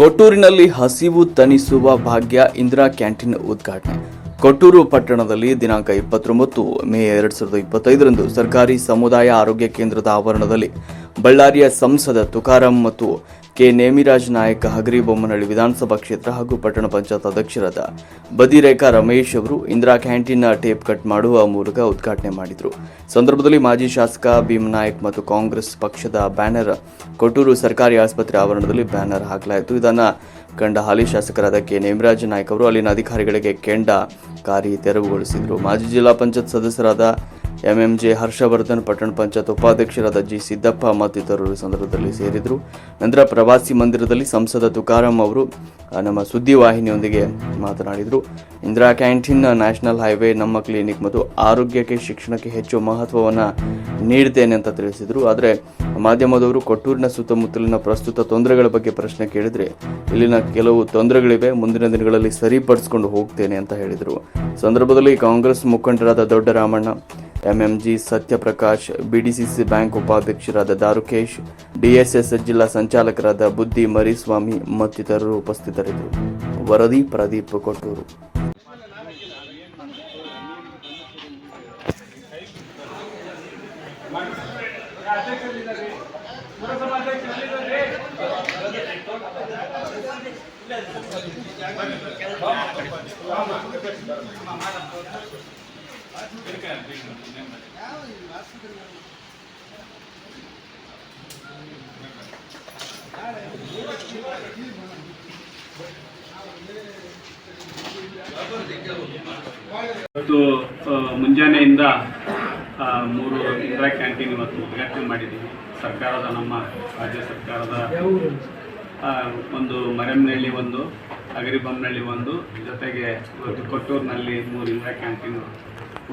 ಕೊಟ್ಟೂರಿನಲ್ಲಿ ಹಸಿವು ತಣಿಸುವ ಭಾಗ್ಯ ಇಂದಿರಾ ಕ್ಯಾಂಟೀನ್ ಉದ್ಘಾಟನೆ. ಕೊಟ್ಟೂರು ಪಟ್ಟಣದಲ್ಲಿ ದಿನಾಂಕ ಇಪ್ಪತ್ತೊಂಬತ್ತು, ಮೇ ಎರಡ್ ಸಾವಿರದ ಇಪ್ಪತ್ತೈದರಂದು ಸರ್ಕಾರಿ ಸಮುದಾಯ ಆರೋಗ್ಯ ಕೇಂದ್ರದ ಆವರಣದಲ್ಲಿ ಬಳ್ಳಾರಿಯ ಸಂಸದ ತುಕಾರಾಂ ಮತ್ತು ಕೆ ನೇಮಿರಾಜ್ ನಾಯಕ್ ಹಗರಿಬೊಮ್ಮನಹಳ್ಳಿ ವಿಧಾನಸಭಾ ಕ್ಷೇತ್ರ ಹಾಗೂ ಪಟ್ಟಣ ಪಂಚಾಯತ್ ಅಧ್ಯಕ್ಷರಾದ ಬದಿರೇಖಾ ರಮೇಶ್ ಅವರು ಇಂದಿರಾ ಕ್ಯಾಂಟೀನ್ನ ಟೇಪ್ ಕಟ್ ಮಾಡುವ ಮೂಲಕ ಉದ್ಘಾಟನೆ ಮಾಡಿದರು. ಸಂದರ್ಭದಲ್ಲಿ ಮಾಜಿ ಶಾಸಕ ಭೀಮನಾಯಕ್ ಮತ್ತು ಕಾಂಗ್ರೆಸ್ ಪಕ್ಷದ ಬ್ಯಾನರ್, ಕೊಟ್ಟೂರು ಸರ್ಕಾರಿ ಆಸ್ಪತ್ರೆ ಆವರಣದಲ್ಲಿ ಬ್ಯಾನರ್ ಹಾಕಲಾಯಿತು. ಇದನ್ನು ಕಂಡ ಹಾಲಿ ಶಾಸಕರಾದ ಕೆ ನೇಮರಾಜ್ ನಾಯಕ್ ಅವರು ಅಲ್ಲಿನ ಅಧಿಕಾರಿಗಳಿಗೆ ಕೆಂಡ, ಕಾರಿ ತೆರವುಗೊಳಿಸಿದರು. ಮಾಜಿ ಜಿಲ್ಲಾ ಪಂಚಾಯತ್ ಸದಸ್ಯರಾದ ಎಂಎಂಜೆ ಹರ್ಷವರ್ಧನ್, ಪಟ್ಟಣ ಪಂಚಾಯತ್ ಉಪಾಧ್ಯಕ್ಷರಾದ ಜಿ ಸಿದ್ದಪ್ಪ ಮತ್ತಿತರರು ಸಂದರ್ಭದಲ್ಲಿ ಸೇರಿದರು. ನಂತರ ಪ್ರವಾಸಿ ಮಂದಿರದಲ್ಲಿ ಸಂಸದ ತುಕಾರಾಂ ಅವರು ನಮ್ಮ ಸುದ್ದಿವಾಹಿನಿಯೊಂದಿಗೆ ಮಾತನಾಡಿದರು. ಇಂದಿರಾ ಕ್ಯಾಂಟೀನ್, ನ್ಯಾಷನಲ್ ಹೈವೇ, ನಮ್ಮ ಕ್ಲಿನಿಕ್ ಮತ್ತು ಆರೋಗ್ಯಕ್ಕೆ, ಶಿಕ್ಷಣಕ್ಕೆ ಹೆಚ್ಚು ಮಹತ್ವವನ್ನು ನೀಡ್ತೇನೆ ಅಂತ ತಿಳಿಸಿದರು. ಆದರೆ ಮಾಧ್ಯಮದವರು ಕೊಟ್ಟೂರಿನ ಸುತ್ತಮುತ್ತಲಿನ ಪ್ರಸ್ತುತ ತೊಂದರೆಗಳ ಬಗ್ಗೆ ಪ್ರಶ್ನೆ ಕೇಳಿದರೆ, ಇಲ್ಲಿನ ಕೆಲವು ತೊಂದರೆಗಳಿವೆ, ಮುಂದಿನ ದಿನಗಳಲ್ಲಿ ಸರಿಪಡಿಸಿಕೊಂಡು ಹೋಗ್ತೇನೆ ಅಂತ ಹೇಳಿದರು. ಸಂದರ್ಭದಲ್ಲಿ ಕಾಂಗ್ರೆಸ್ ಮುಖಂಡರಾದ ದೊಡ್ಡರಾಮಣ್ಣ ಎಂಎಂಜಿ ಸತ್ಯಪ್ರಕಾಶ್ ಬಿಡಿಸಿಸಿ ಬ್ಯಾಂಕ್ ಉಪಾಧ್ಯಕ್ಷರಾದ ದಾರುಕೇಶ್ ಡಿಎಸ್ಎಸ್ ಜಿಲ್ಲಾ ಸಂಚಾಲಕರಾದ ಬುದ್ಧಿ ಮರಿಸ್ವಾಮಿ ಮತ್ತಿತರರು ಉಪಸ್ಥಿತರಿದ್ದರು. ವರದಿ ಪ್ರದೀಪ್ ಕೊಟ್ಟೂರು. ಇವತ್ತು ಮುಂಜಾನೆಯಿಂದ ಮೂರು ಇಂದಿರಾ ಕ್ಯಾಂಟೀನ್ ಇವತ್ತು ಉದ್ಘಾಟನೆ ಮಾಡಿದ್ದೀವಿ ಸರ್ಕಾರದ ನಮ್ಮ, ರಾಜ್ಯ ಸರ್ಕಾರದ ಒಂದು ಮರೆಮ್ನಳ್ಳಿ ಒಂದು ಅಗರಿಬೊಮ್ಮನಹಳ್ಳಿ ಒಂದು, ಜೊತೆಗೆ ಇವತ್ತು ಕೊಟ್ಟೂರಿನಲ್ಲಿ ಮೂರು ಇಂದಿರಾ ಕ್ಯಾಂಟೀನ್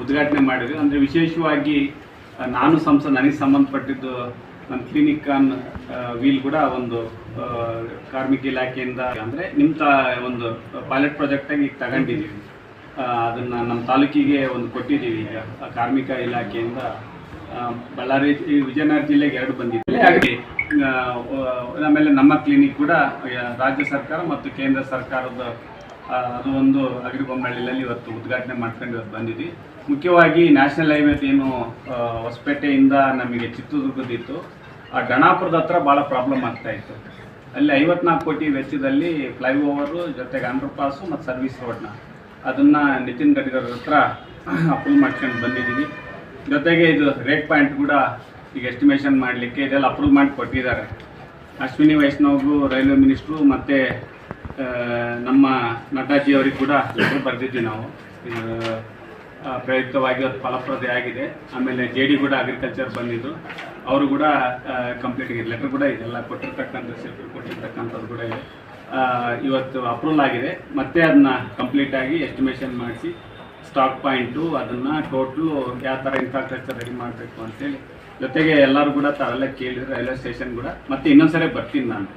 ಉದ್ಘಾಟನೆ ಮಾಡಿದ್ರು ಅಂದರೆ ವಿಶೇಷವಾಗಿ ನಾನು ಸಂಸ ನನಗೆ ಸಂಬಂಧಪಟ್ಟಿದ್ದು ನನ್ನ ಕ್ಲಿನಿಕ್ ಆನ್ ವೀಲ್ ಕೂಡ ಒಂದು ಕಾರ್ಮಿಕ ಇಲಾಖೆಯಿಂದ. ಅಂದರೆ ನಿಮ್ಮ ತ ಒಂದು ಪೈಲಟ್ ಪ್ರಾಜೆಕ್ಟಾಗಿ ಈಗ ತಗೊಂಡಿದ್ದೀವಿ. ಅದನ್ನು ನಮ್ಮ ತಾಲೂಕಿಗೆ ಒಂದು ಕೊಟ್ಟಿದ್ದೀವಿ ಈಗ ಆ ಕಾರ್ಮಿಕ ಇಲಾಖೆಯಿಂದ. ಬಳ್ಳಾರಿ ವಿಜಯನಗರ ಜಿಲ್ಲೆಗೆ ಎರಡು ಬಂದಿದ್ದೀವಿ ಹಾಗೆ ಆಮೇಲೆ ನಮ್ಮ ಕ್ಲಿನಿಕ್ ಕೂಡ ರಾಜ್ಯ ಸರ್ಕಾರ ಮತ್ತು ಕೇಂದ್ರ ಸರ್ಕಾರದ ಅದು ಒಂದು ಅಗ್ರಿಬೊಮ್ಮಳ್ಳಿಯಲ್ಲಿ ಇವತ್ತು ಉದ್ಘಾಟನೆ ಮಾಡ್ಕೊಂಡು ಇವತ್ತು ಬಂದಿದ್ವಿ. ಮುಖ್ಯವಾಗಿ ನ್ಯಾಷನಲ್ ಹೈವೇ ಏನು ಹೊಸಪೇಟೆಯಿಂದ ನಮಗೆ ಚಿತ್ರದುರ್ಗದಿತ್ತು. ಆ ಗಣಾಪುರದ ಹತ್ರ ಭಾಳ ಪ್ರಾಬ್ಲಮ್ ಆಗ್ತಾ ಇತ್ತು. ಅಲ್ಲಿ ಐವತ್ನಾಲ್ಕು ಕೋಟಿ ವೆಚ್ಚದಲ್ಲಿ ಫ್ಲೈಓವರು ಜೊತೆಗೆ ಅಂಡರ್ ಪಾಸು ಮತ್ತು ಸರ್ವಿಸ್ ರೋಡ್ನ ಅದನ್ನು ನಿತಿನ್ ಗಡ್ಕರ್ ಹತ್ರ ಅಪ್ರೂವ್ ಮಾಡ್ಕೊಂಡು ಬಂದಿದ್ದೀವಿ. ಜೊತೆಗೆ ಇದು ರೇಟ್ ಪಾಯಿಂಟ್ ಕೂಡ ಈಗ ಎಸ್ಟಿಮೇಷನ್ ಮಾಡಲಿಕ್ಕೆ ಇದೆಲ್ಲ ಅಪ್ರೂವ್ ಮಾಡಿ ಕೊಟ್ಟಿದ್ದಾರೆ. ಅಶ್ವಿನಿ ವೈಷ್ಣವ್ಗೂ ರೈಲ್ವೆ ಮಿನಿಸ್ಟ್ರು ಮತ್ತು ನಮ್ಮ ನಡ್ಡಾಜಿ ಅವರಿಗೆ ಕೂಡ ಲೆಟರ್ ಬರೆದಿದ್ವಿ ನಾವು. ಪ್ರಯುಕ್ತವಾಗಿ ಅದು ಫಲಪ್ರದೆ ಆಗಿದೆ. ಆಮೇಲೆ ಜೆ ಡಿ ಕೂಡ ಅಗ್ರಿಕಲ್ಚರ್ ಬಂದಿದ್ದು. ಅವರು ಕೂಡ ಕಂಪ್ಲೀಟ್ ಲೆಟರ್ ಕೂಡ ಇದೆಲ್ಲ ಕೊಟ್ಟಿರ್ತಕ್ಕಂಥ ಸರ್ಟಿಫಿಕೇಟ್ ಕೊಟ್ಟಿರ್ತಕ್ಕಂಥದ್ದು ಕೂಡ ಇದೆ. ಇವತ್ತು ಅಪ್ರೂವಲ್ ಆಗಿದೆ. ಮತ್ತೆ ಅದನ್ನ ಕಂಪ್ಲೀಟ್ ಆಗಿ ಎಸ್ಟಿಮೇಷನ್ ಮಾಡಿಸಿ ಸ್ಟಾಕ್ ಪಾಯಿಂಟು ಅದನ್ನು ಟೋಟ್ಲು ಯಾವ ಥರ ಇನ್ಫ್ರಾಸ್ಟ್ರಕ್ಚರ್ ರೆಡಿ ಮಾಡಬೇಕು ಅಂತೇಳಿ. ಜೊತೆಗೆ ಎಲ್ಲರೂ ಕೂಡ ತಾವೆಲ್ಲ ಕೇಳಿದ್ರು ರೈಲ್ವೆ ಸ್ಟೇಷನ್ ಕೂಡ. ಮತ್ತೆ ಇನ್ನೊಂದ್ಸರಿ ಬರ್ತೀನಿ ನಾನು.